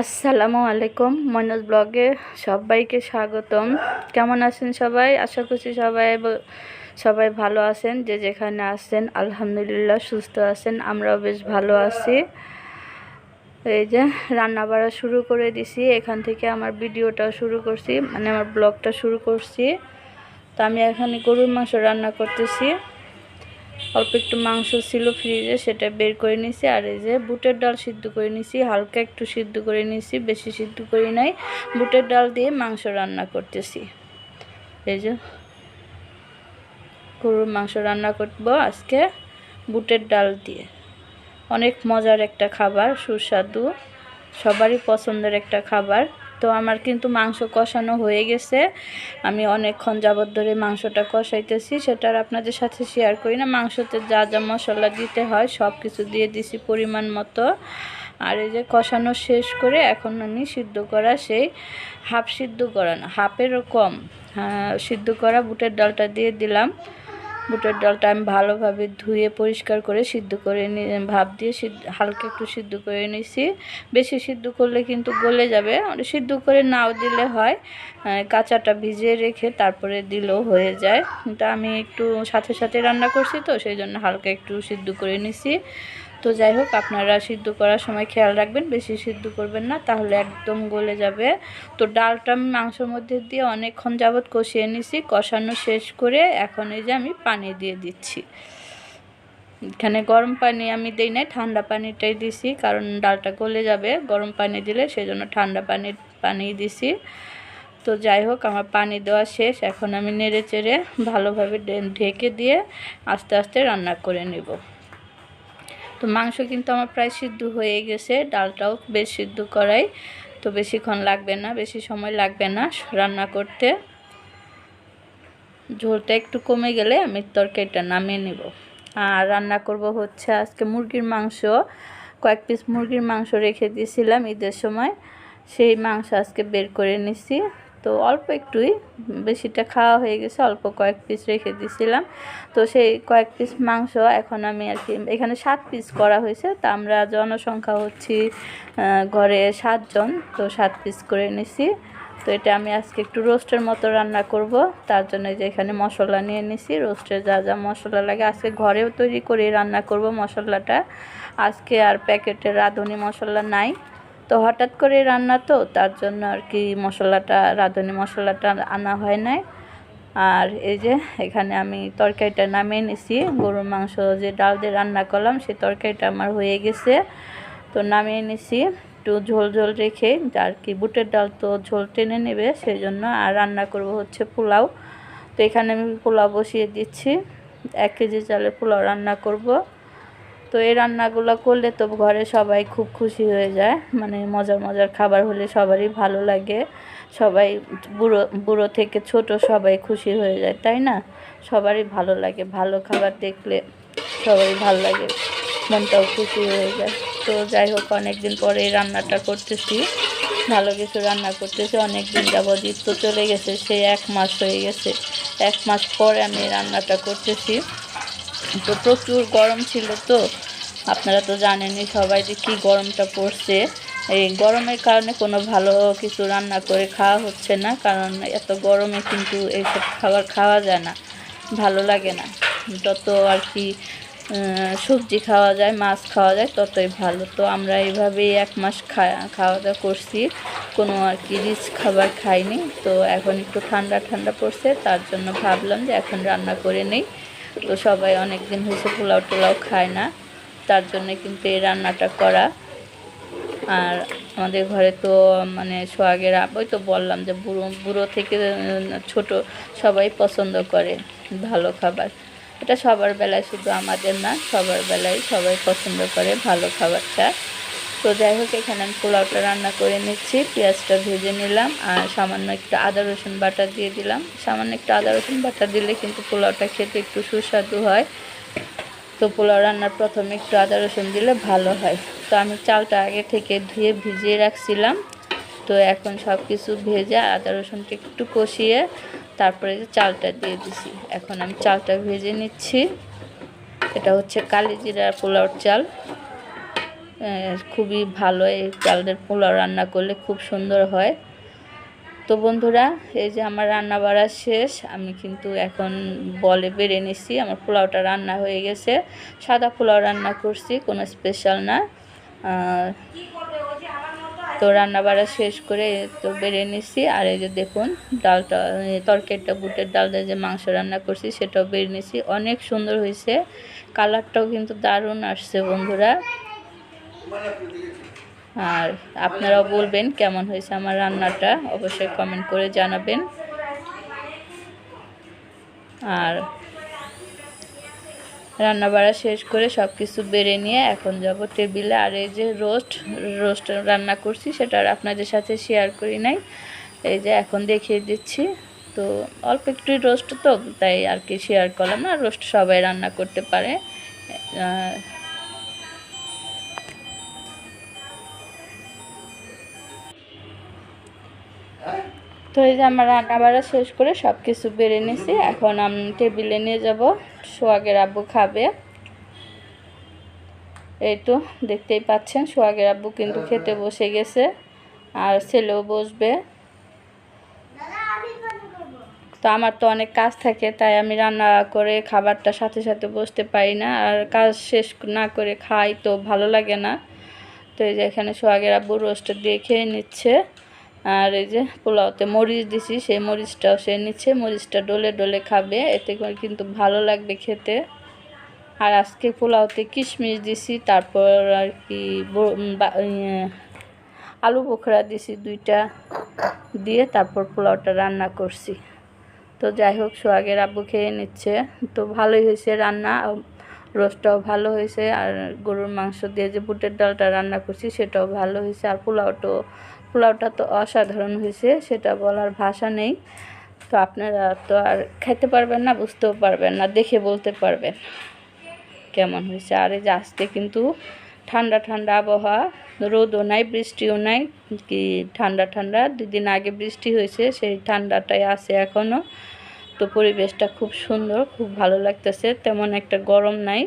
আসসালামু আলাইকুম, মনোজ ব্লগে সবাইকে স্বাগতম। কেমন আছেন সবাই? আশা করছি সবাই সবাই ভালো আছেন, যে যেখানে আছেন আলহামদুলিল্লাহ সুস্থ আছেন, আমরাও বেশ ভালো আছি। এই যে রান্না বাড়া শুরু করে দিছি, এখান থেকে আমার ভিডিওটা শুরু করছি মানে আমার ব্লগটা শুরু করছি। তো আমি এখানে গরুর মাংস রান্না করতেছি। অল্প একটু মাংস ছিল ফ্রিজে সেটা বের করে নিছি। আর এই যে বুটের ডাল সিদ্ধ করে নিছি। হালকা একটু সিদ্ধ করে নিছি, বেশি সিদ্ধ করি নাই। বুটের ডাল দিয়ে মাংস রান্না করতেছি। এই যে গরুর মাংস রান্না করব আজকে বুটের ডাল দিয়ে। অনেক মজার একটা খাবার, সুস্বাদু, সবারই পছন্দের একটা খাবার। তো আমার কিন্তু মাংস কষানো হয়ে গেছে। আমি অনেকক্ষণ যাবত ধরে মাংসটা কষাইতেছি। সেটার আপনাদের সাথে শেয়ার করি না। মাংসতে যা যা মশলা দিতে হয় সব কিছু দিয়ে দিছি পরিমাণ মতো। আর এই যে কষানো শেষ করে এখন আমি সিদ্ধ করা সেই হাফ সিদ্ধ করা না হাফেরও কম হ্যাঁ, সিদ্ধ করা বুটের ডালটা দিয়ে দিলাম। বুটের ডালটা আমি ভালোভাবে ধুয়ে পরিষ্কার করে সিদ্ধ করে ভাপ দিয়ে হালকা একটু সিদ্ধ করে নিছি। বেশি সিদ্ধ করলে কিন্তু গলে যাবে। সিদ্ধ করে নাও দিলে হয় কাঁচাটা ভিজিয়ে রেখে তারপরে দিলেও হয়ে যায়। কিন্তু আমি একটু সাথে সাথে রান্না করছি তো, সেই জন্য হালকা একটু সিদ্ধ করে নিছি। তো যাই হোক, আপনারা সিদ্ধ করার সময় খেয়াল রাখবেন, বেশি সিদ্ধ করবেন না, তাহলে একদম গলে যাবে। তো ডালটা আমি মাংসের মধ্যে দিয়ে অনেকক্ষণ যাবৎ কষিয়ে নিছি, কষানো শেষ করে এখন এই যে আমি পানি দিয়ে দিচ্ছি। এখানে গরম পানি আমি দিই নাই, ঠান্ডা পানিটাই দিছি, কারণ ডালটা গলে যাবে। গরম পানি দিলে সেজন্য ঠান্ডা পানি পানি দিছি। তো যাই হোক, আমার পানি দেওয়া শেষ, এখন আমি নেড়ে চেড়ে ভালোভাবে ঢেকে দিয়ে আস্তে আস্তে রান্না করে নেব। তো মাংস কিন্তু আমার প্রায় সিদ্ধ হয়ে গেছে, ডালটাও বেশ সিদ্ধ করাই। তো বেশিক্ষণ লাগবে না, বেশি সময় লাগবে না রান্না করতে। ঝোলটা একটু কমে গেলে আমি তরকারিটা নামিয়ে নিব। আর রান্না করব হচ্ছে আজকে মুরগির মাংস। কয়েক পিস মুরগির মাংস রেখে দিয়েছিলাম ঈদের সময়। সেই মাংস আজকে বের করে নিছি। তো অল্প একটুই, বেশিটা খাওয়া হয়ে গেছে, অল্প কয়েক পিস রেখে দিয়েছিলাম তো সেই কয়েক পিস মাংস এখন আমি আর কি, এখানে সাত পিস করা হয়েছে, তা আমরা জনসংখ্যা হচ্ছি ঘরে সাতজন, তো সাত পিস করে নিছি। তো এটা আমি আজকে একটু রোস্টের মতো রান্না করব, তার জন্য যে এখানে মশলা নিয়ে নিছি রোস্টের যা যা মশলা লাগে, আজকে ঘরেও তৈরি করে রান্না করব মশলাটা। আজকে আর প্যাকেটের রাঁধুনি মশলা নাই। তো হঠাৎ করে রান্না তো, তার জন্য আর কি মশলাটা, রাঁধুনি মশলাটা আনা হয় নাই। আর এই যে এখানে আমি তরকারিটা নামিয়ে নিছি, গরুর মাংস যে ডাল দিয়ে রান্না করলাম সেই তরকারিটা আমার হয়ে গেছে। তো নামিয়ে নিছি, একটু ঝোল ঝোল রেখে, আর কি বুটের ডাল তো ঝোল টেনে নেবে, সেই জন্য আর রান্না করব হচ্ছে পোলাও। তো এখানে আমি পোলাও বসিয়ে দিচ্ছি, এক কেজি চালের পোলাও রান্না করব। তো এই রান্নাগুলো করলে তো ঘরে সবাই খুব খুশি হয়ে যায়। মানে মজার মজার খাবার হলে সবারই ভালো লাগে। সবাই বুড়ো বুড়ো থেকে ছোট সবাই খুশি হয়ে যায়, তাই না? সবারই ভালো লাগে। ভালো খাবার দেখলে সবারই ভালো লাগে। মনটাও খুশি হয়ে যায়। তো যাই হোক অনেক দিন পরে এই রান্নাটা করতেছি। ভালো কিছু রান্না করতেছি। অনেক দিন যাবৎ ঈদ চলে গেছে সেই এক মাস হয়ে গেছে। এক মাস পরে আমি রান্নাটা করতেছি। তো প্রচুর গরম ছিল তো। আপনারা তো জানেনই সবাই যে কী গরমটা পড়ছে। এই গরমের কারণে কোনো ভালো কিছু রান্না করে খাওয়া হচ্ছে না, কারণ এত গরমে কিন্তু এইসব খাবার খাওয়া যায় না, ভালো লাগে না। যত আর কি সবজি খাওয়া যায়, মাছ খাওয়া যায়, ততই ভালো। তো আমরা এইভাবেই এক মাস খাওয়া দাওয়া করছি। কোনো আর কি রিচ খাবার খাইনি। তো এখন একটু ঠান্ডা ঠান্ডা পড়ছে, তার জন্য ভাবলাম যে এখন রান্না করে নেই। তো সবাই অনেক দিন হয়েছে পোলাও টোলাও খায় না, তার জন্য কিন্তু এই রান্নাটা করা। আর আমাদের ঘরে তো মানে সোহাগের ওই তো বললাম যে বুড়ো বুড়ো থেকে ছোট সবাই পছন্দ করে ভালো খাবার। এটা সবার বেলায় শুধু আমাদের না, সবার বেলায় সবাই পছন্দ করে ভালো খাবারটা। তো যাই হোক, এখানে আমি পোলাওটা রান্না করে নিচ্ছি। পেঁয়াজটা ভেজে নিলাম আর সামান্য একটু আদা, রসুন বাটা দিয়ে দিলাম। সামান্য একটু আদা, রসুন বাটা দিলে কিন্তু পোলাওটা খেতে একটু সুস্বাদু হয়। তো পোলাও রান্নার প্রথমে একটু আদা, রসুন দিলে ভালো হয়। তো আমি চালটা আগে থেকে ধুয়ে ভিজিয়ে রাখছিলাম। তো এখন সব কিছু ভেজে আদা রসুনটা একটু কষিয়ে তারপরে চালটা দিয়ে দিছি। এখন আমি চালটা ভেজে নিচ্ছি। এটা হচ্ছে কালি জিরা পোলাওর চাল। খুবই ভালো এই চালের পোলাও রান্না করলে খুব সুন্দর হয়। তো বন্ধুরা, এই যে আমার রান্না বাড়া শেষ, আমি কিন্তু এখন বলে বেড়ে নিছি, আমার পোলাওটা রান্না হয়ে গেছে। সাদা পোলাও রান্না করছি, কোনো স্পেশাল না। তো রান্না বাড়া শেষ করে তো বেড়ে নিছি, আর এই যে দেখুন, ডালটা তরকারিটা, বুটের ডাল দিয়ে যে মাংস রান্না করছি, সেটাও বেড়ে নিছি। অনেক সুন্দর হয়েছে, কালারটাও কিন্তু দারুণ আসছে বন্ধুরা। আর আপনারাও বলবেন কেমন হয়েছে আমার রান্নাটা, অবশ্যই কমেন্ট করে জানাবেন। আর রান্না বাড়া শেষ করে সব কিছু বেড়ে নিয়ে এখন যাব টেবিলে। আর এই যে রোস্ট রোস্ট রান্না করছি, সেটা আর আপনাদের সাথে শেয়ার করি নাই। এই যে এখন দেখিয়ে দিচ্ছি। তো অল্প একটু রোস্ট তো, তাই আর কি শেয়ার করলাম না। রোস্ট সবাই রান্না করতে পারে। তো এই যে আমার রান্না বাড়া শেষ করে সব কিছু বেড়ে নিয়েছি এখন আমি টেবিলে নিয়ে যাব। সোয়াগের আব্বু খাবে। এই তো, দেখতেই পাচ্ছেন সোয়াগের আব্বু কিন্তু খেতে বসে গেছে আর ছেলেও বসবে। তো আমার তো অনেক কাজ থাকে, তাই আমি রান্না করে খাবারটা সাথে সাথে বসতে পারি না। আর কাজ শেষ না করে খাই তো ভালো লাগে না। তো এই যে এখানে সোহাগের আব্বু রোস্ট দিয়ে খেয়ে নিচ্ছে। আর এই যে পোলাওতে মরিচ দিছি, সেই মরিচটাও সে নিচ্ছে, মরিচটা ডলে ডলে খাবে, এতে করে কিন্তু ভালো লাগবে খেতে। আর আজকে পোলাওতে কিশমিশ দিছি, তারপর আর কি আলু বোখরা দিছি দুইটা দিয়ে, তারপর পোলাওটা রান্না করছি। তো যাই হোক, সোহাগের আব্বু খেয়ে নিচ্ছে। তো ভালোই হয়েছে রান্না রোস্টটাও ভালো হয়েছে, আর গরুর মাংস দিয়ে যে বুটের ডালটা রান্না করছি, সেটাও ভালো হয়েছে, আর পোলাওটাও পোলাওটা তো অসাধারণ হয়েছে, সেটা বলার ভাষা নেই। তো আপনারা তো আর খেতে পারবেন না, বুঝতেও পারবেন না, দেখে বলতে পারবেন কেমন হয়েছে। আর এই যে আজকে কিন্তু ঠান্ডা ঠান্ডা আবহাওয়া, রোদও নাই, বৃষ্টিও নাই, কি ঠান্ডা ঠান্ডা, দুদিন আগে বৃষ্টি হয়েছে, সেই ঠান্ডাটাই আছে এখনও তো পরিবেশটা খুব সুন্দর, খুব ভালো লাগতেছে, তেমন একটা গরম নাই।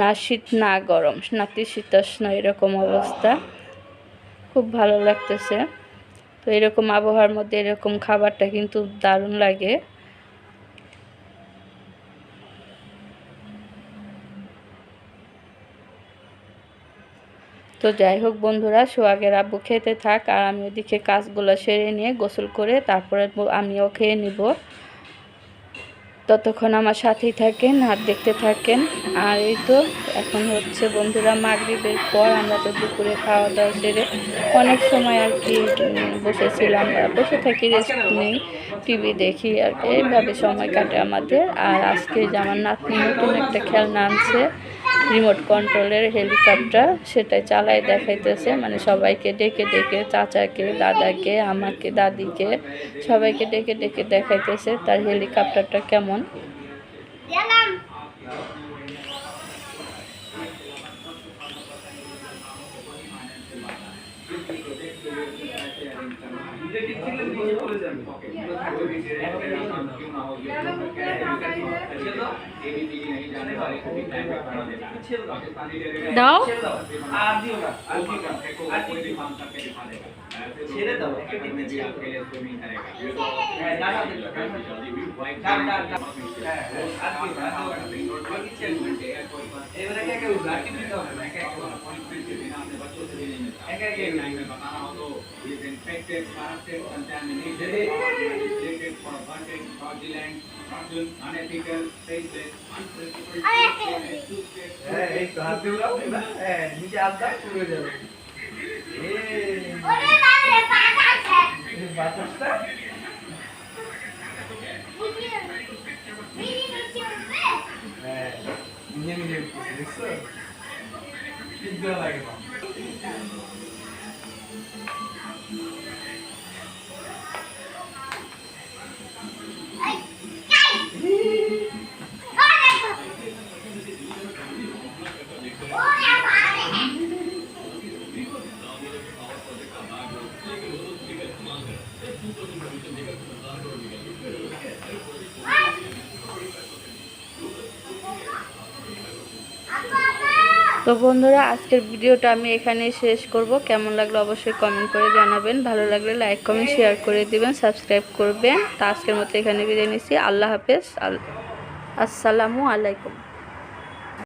না শীত, না গরম, নাতিশীতোষ্ণ এরকম অবস্থা। খুব ভালো লাগতেছে। তো এরকম আবহাওয়ার মধ্যে এরকম খাবারটা কিন্তু দারুণ লাগে। তো যাই হোক বন্ধুরা, সোহাগের আব্বু খেতে থাক আর আমি ওদিকে কাজগুলো সেরে নিয়ে গোসল করে তারপরে আমিও খেয়ে নিব। ততক্ষণ আমার সাথেই থাকেন আর দেখতে থাকেন। আর এই তো এখন হচ্ছে বন্ধুরা মাগরীবের পর আমরা তো দুপুরে খাওয়া দাওয়া সেরে অনেক সময় আর কি বসেছিলাম বসে থাকি রেস্ট নেই টিভি দেখি আর এইভাবে সময় কাটে আমাদের। আর আজকে যে আমার নাতনি নতুন একটা খেলনা আনছে রিমোট কন্ট্রোলের হেলিকপ্টার সেটাই চালাই দেখাইতেছে। মানে সবাইকে ডেকে ডেকে, চাচাকে, দাদাকে, আমাকে, দাদিকে সবাইকে ডেকে ডেকে দেখাইতেছে তার হেলিকপ্টারটা কেমন। দাও। ছেড়ে দাও আর কি কি এবারে উঠবে আর কি দিতে হবে না একে একে একে একে একে হ্যাঁ এই তো হাত দিয়ে উড়াও এবার হ্যাঁ নিচে হাত দাও শুরু হয়ে তো বন্ধুরা, আজকের ভিডিওটা আমি এখানে শেষ করব। কেমন লাগল অবশ্যই কমেন্ট করে জানাবেন। ভালো লাগলে লাইক কমেন্ট শেয়ার করে দিবেন সাবস্ক্রাইব করবেন। তা আজকের মতো এখানে বিদায় নিচ্ছি। আল্লাহ হাফেজ। আসসালামু আলাইকুম।